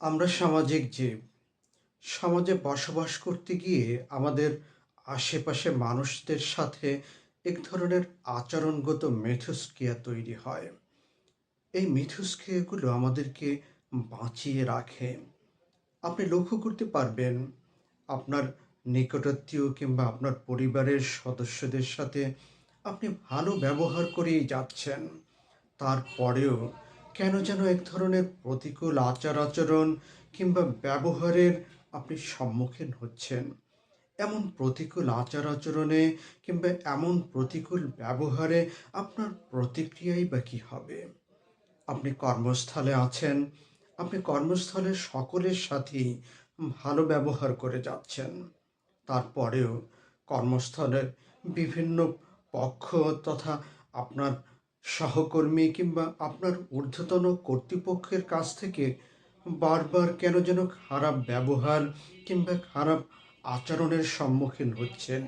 আমরা সামাজিক জীব, সমাজে বসবাস করতে গিয়ে আমাদের আশেপাশে মানুষদের সাথে এক ধরনের আচরণগত মিথস্ক্রিয়া তৈরি হয়। এই মিথস্ক্রিয়াগুলো আমাদেরকে বাঁচিয়ে রাখে। আপনি লক্ষ্য করতে পারবেন, আপনার নিকটাত্মীয় কিংবা আপনার পরিবারের সদস্যদের সাথে আপনি ভালো ব্যবহার করেই যাচ্ছেন। তারপরেও কেন যেন এক ধরনের প্রতিকূল আচার আচরণ কিংবা ব্যবহারের আপনি সম্মুখীন হচ্ছেন? এমন প্রতিকূল আচার আচরণে কিংবা এমন প্রতিকূল ব্যবহারে আপনার প্রতিক্রিয়াই বা কী হবে? আপনি কর্মস্থলে আছেন, আপনি কর্মস্থলে সকলের সাথেই ভালো ব্যবহার করে যাচ্ছেন। তারপরেও কর্মস্থলের বিভিন্ন পক্ষ তথা আপনার সহকর্মী কিংবা আপনার ঊর্ধ্বতন কর্তৃপক্ষের কাছ থেকে বারবার কেন যেন খারাপ ব্যবহার কিংবা খারাপ আচরণের সম্মুখীন হচ্ছেন।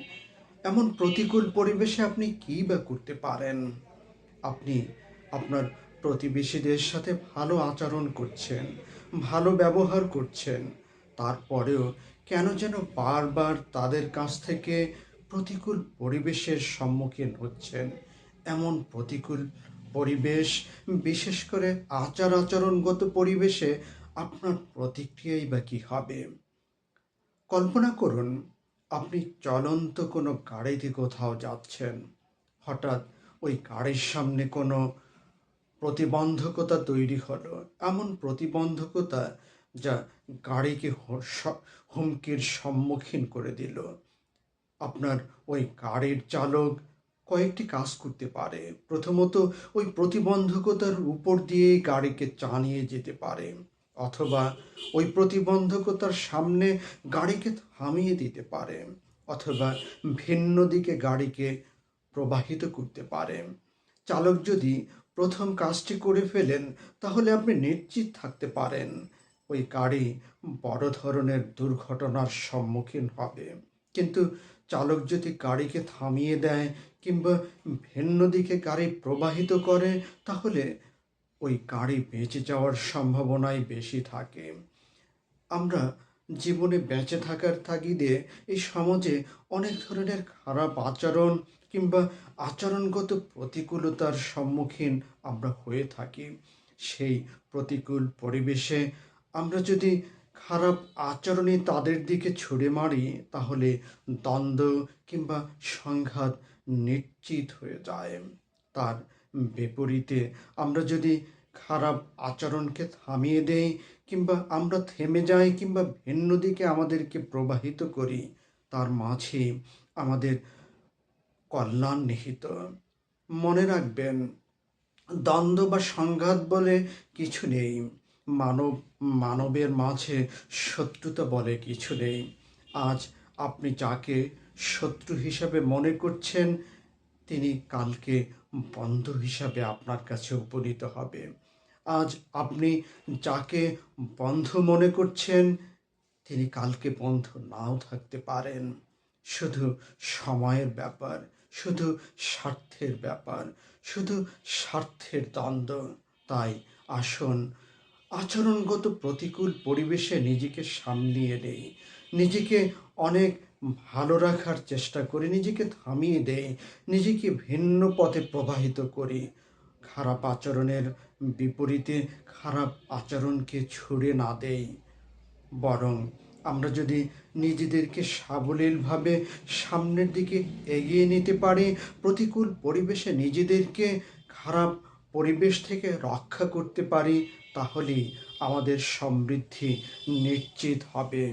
এমন প্রতিকূল পরিবেশে আপনি কী বা করতে পারেন? আপনি আপনার প্রতিবেশীদের সাথে ভালো আচরণ করছেন, ভালো ব্যবহার করছেন, তারপরেও কেন যেন বারবার তাদের কাছ থেকে প্রতিকূল পরিবেশের সম্মুখীন হচ্ছেন? এমন প্রতিকূল পরিবেশ, বিশেষ করে আচার আচরণগত পরিবেশে আপনার প্রতিক্রিয়াই বা কী হবে? কল্পনা করুন, আপনি চলন্ত কোনো গাড়িতে কোথাও যাচ্ছেন। হঠাৎ ওই গাড়ির সামনে কোনো প্রতিবন্ধকতা তৈরি হলো। এমন প্রতিবন্ধকতা যা গাড়িকে হুমকির সম্মুখীন করে দিল। আপনার ওই গাড়ির চালক কয়েকটি কাজ করতে পারে। প্রথমত, ওই প্রতিবন্ধকতার উপর দিয়ে গাড়িকে চালিয়ে যেতে পারে, অথবা ওই প্রতিবন্ধকতার সামনে গাড়িকে থামিয়ে দিতে পারে, অথবা ভিন্ন দিকে গাড়িকে প্রবাহিত করতে পারে। চালক যদি প্রথম কাজটি করে ফেলেন, তাহলে আপনি নিশ্চিত থাকতে পারেন, ওই গাড়ি বড় ধরনের দুর্ঘটনার সম্মুখীন হবে। কিন্তু চালক যদি গাড়িকে থামিয়ে দেয় কিংবা ভিন্ন দিকে গাড়ি প্রবাহিত করে, তাহলে ওই গাড়ি বেঁচে যাওয়ার সম্ভাবনাই বেশি থাকে। আমরা জীবনে বেঁচে থাকার তাগিদে এই সমাজে অনেক ধরনের খারাপ আচরণ কিংবা আচরণগত প্রতিকূলতার সম্মুখীন আমরা হয়ে থাকি। সেই প্রতিকূল পরিবেশে আমরা যদি খারাপ আচরণে তাদের দিকে ছুড়ে মারি, তাহলে দ্বন্দ্ব কিংবা সংঘাত নিশ্চিত হয়ে যায়। তার বিপরীতে আমরা যদি খারাপ আচরণকে থামিয়ে দেই কিংবা আমরা থেমে যাই কিংবা ভিন্ন দিকে আমাদেরকে প্রবাহিত করি, তার মাঝে আমাদের কল্যাণ নিহিত। মনে রাখবেন, দ্বন্দ্ব বা সংঘাত বলে কিছু নেই। মানব, মানবের মাঝে শত্রুতা বলে কিছু নেই। আজ আপনি যাকে শত্রু হিসাবে মনে করছেন, তিনি কালকে বন্ধু হিসাবে আপনার কাছে উপনীত হবে। আজ আপনি যাকে বন্ধু মনে করছেন, তিনি কালকে বন্ধু নাও থাকতে পারেন। শুধু সময়ের ব্যাপার, শুধু স্বার্থের ব্যাপার, শুধু স্বার্থের দ্বন্দ্ব। তাই আসুন আচরণগত প্রতিকূল পরিবেশে নিজেকে সামলিয়ে নেই। নিজেকে অনেক ভালো রাখার চেষ্টা করি, নিজেকে থামিয়ে দেই, নিজেকে ভিন্ন পথে প্রবাহিত করি। খারাপ আচরণের বিপরীতে খারাপ আচরণকে ছুড়ে না দেই। বরং আমরা যদি নিজেদেরকে সাবলীলভাবে সামনের দিকে এগিয়ে নিতে পারি, প্রতিকূল পরিবেশে নিজেদেরকে খারাপ পরিবেশ থেকে রক্ষা করতে পারি তাহলেই আমাদের সমৃদ্ধি নিশ্চিত হবে।